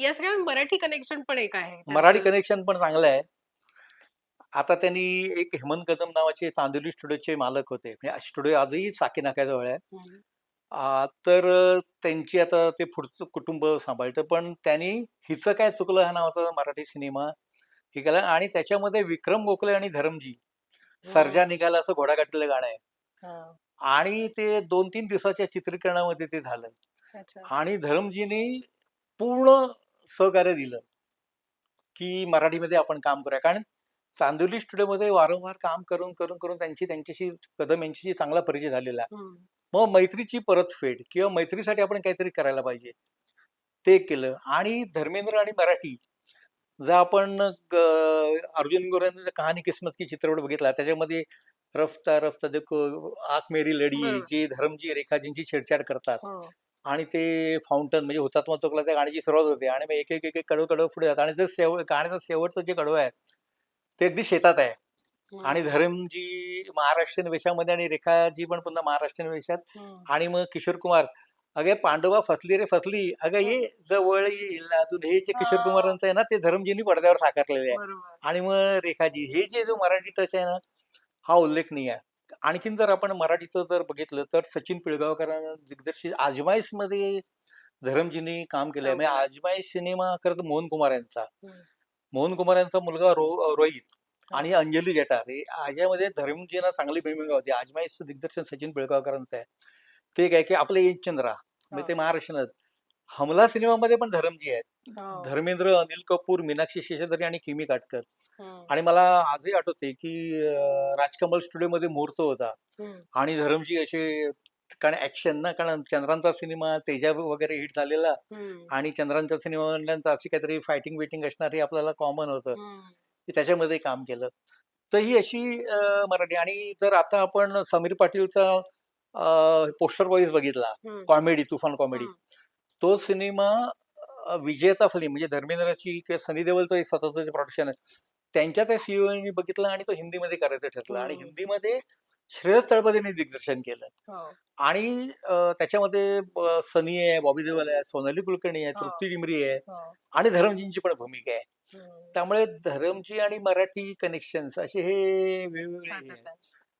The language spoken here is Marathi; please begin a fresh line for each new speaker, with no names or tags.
या सगळ्या मराठी कनेक्शन पण एक आहे
मराठी. कनेक्शन पण चांगलं आहे. आता त्यांनी एक हेमंत कदम नावाचे चांदोली स्टुडिओचे मालक होते. म्हणजे स्टुडिओ आजही साकी नाक्याजवळ आहे. तर त्यांची आता ते पुढचं कुटुंब सांभाळतं. पण त्यांनी हिचं काय चुकलं हा नावाचा मराठी सिनेमा? हे केला. आणि त्याच्यामध्ये विक्रम गोखले आणि धरमजी. सर्जा निघाला असं घोडागाठीतलं गाणं आहे.
हा.
आणि ते दोन तीन दिवसाच्या चित्रीकरणामध्ये ते झालं. आणि धरमजीने पूर्ण सहकार्य दिलं की मराठीमध्ये आपण काम करूया कारण चांदोली स्टुडिओमध्ये वारंवार काम करून करून करून त्यांची त्यांच्याशी कदम यांच्याशी चांगला परिचय झालेला. मग मैत्रीची परतफेड किंवा मैत्रीसाठी आपण काहीतरी करायला पाहिजे ते केलं आणि धर्मेंद्र आणि मराठी जर आपण अर्जुन गोरांचा कहाणी किस्मत की चित्रपट बघितला त्याच्यामध्ये रफ्ता रफ्ता देखो आख मेरी लढी. जी धर्मजी रेखाजींची छेडछाड करतात
हो.
आणि ते फाउंटन म्हणजे हुतात्मा चौकला त्या गाण्याची सुरुवात होते आणि मग एक एक एक कडव कडव पुढे जातात. आणि जर शेव गाण्याचं शेवटचं जे कडवं आहे ते अगदी शेतात आहे. आणि. धरमजी महाराष्ट्रीयन वेशामध्ये आणि रेखाजी पण पुन्हा महाराष्ट्रीयन वेशात. आणि मग किशोर कुमार. अगे पांडवा फसली रे फसली. अगं ये जवळ येईल अजून. हे जे किशोर. कुमारांचं आहे ना ते धरमजींनी पडद्यावर साकारलेले आहे. आणि मग रेखाजी हे जे जो मराठी टच आहे ना हा उल्लेखनीय आहे. आणखीन जर आपण मराठीचं जर बघितलं तर सचिन पिळगावकरांना दिग्दर्शित आजमाईसमध्ये धरमजींनी काम केलंय
काम
म्हणजे
केलंय.
आजमाईस सिनेमा खरं तर मोहन कुमार यांचा
हम्म.
मोहन कुमार यांचा मुलगा रो रोहित आणि अंजली जटार हे याच्यामध्ये धर्मजींना चांगली भूमिका होती आजमाईचं दिग्दर्शन सचिन पिळगावकरांचं आहे ते काय की आपले चंद्रा म्हणजे ते
हा.
महाराष्ट्रात हमला सिनेमामध्ये पण धरमजी आहेत
हो.
धर्मेंद्र अनिल कपूर मीनाक्षी शेषाद्री आणि किमी काटकर. आणि मला आजही आठवते की राजकमल स्टुडिओमध्ये मुहूर्त होता. आणि धरमजी असे कारण ऍक्शन ना कारण चंद्रांचा सिनेमा तेजा वगैरे हिट झालेला. आणि चंद्रांचा सिनेमा म्हणल्यानंतर अशी काहीतरी फायटिंग बिटिंग असणार हे आपल्याला कॉमन होतं त्याच्यामध्ये काम केलं तर ही अशी मराठी आणि जर आता आपण समीर पाटीलचा पोस्टर वाईज बघितला. कॉमेडी तुफान कॉमेडी. तो सिनेमा विजेता फिल्म म्हणजे धर्मेंद्राची किंवा सनी देओलचं एक स्वतःचं जे प्रोडक्शन आहे त्यांच्या त्या सीईओनी बघितलं आणि तो हिंदीमध्ये करायचं ठरलं आणि. हिंदीमध्ये श्रेयस तळपदेने दिग्दर्शन केलं
हो.
आणि त्याच्यामध्ये सनी आहे बॉबी देओल आहे सोनाली कुलकर्णी आहे
हो.
तृप्ती डिमरी आहे
हो.
आणि धरमजींची पण भूमिका आहे. त्यामुळे धरमजी आणि मराठी कनेक्शन्स असे हे वेगवेगळे.